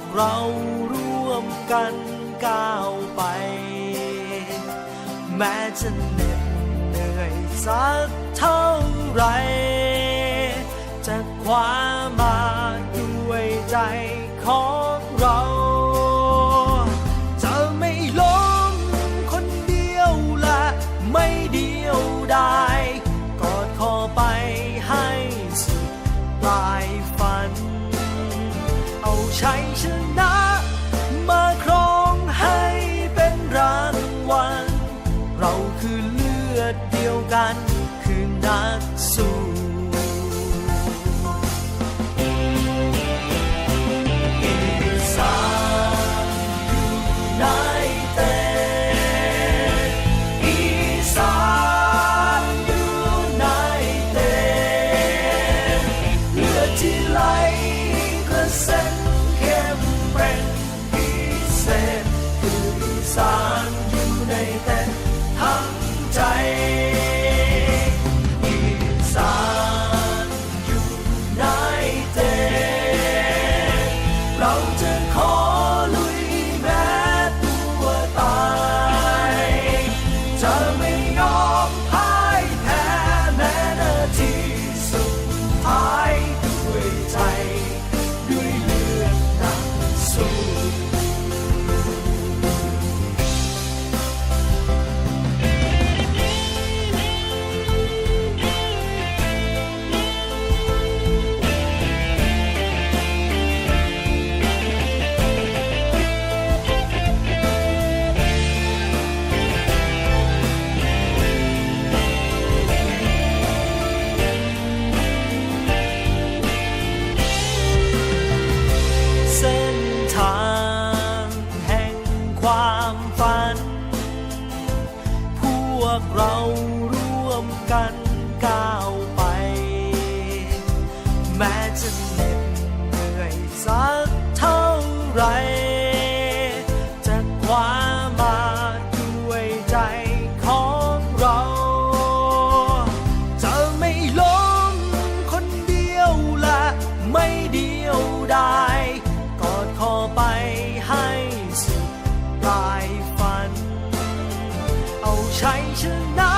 กเราร่วมกันก้าวไป แม้จะเหน็ดเหนื่อยสักเท่าไร จะคว้ามาด้วยใจของเรา กันก้าวไป แม้จะเหน็ดเหนื่อยสักเท่าไร จะคว้ามาด้วยใจของเรา จะไม่ล้มคนเดียวและไม่เดียวดายกอดคอไปให้สุดปลายฝัน เอาชัยชนะ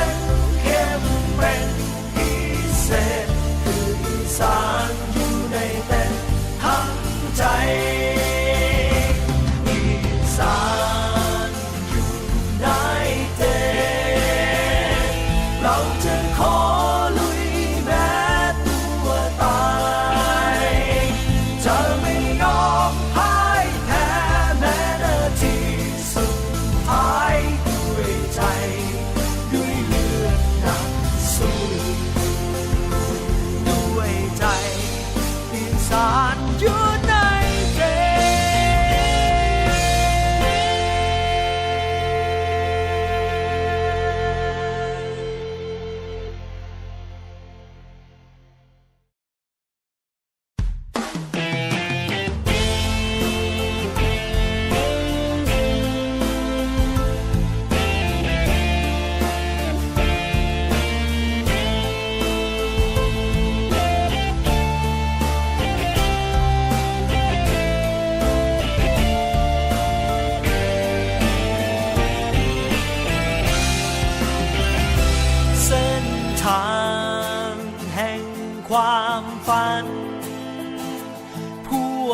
Fun.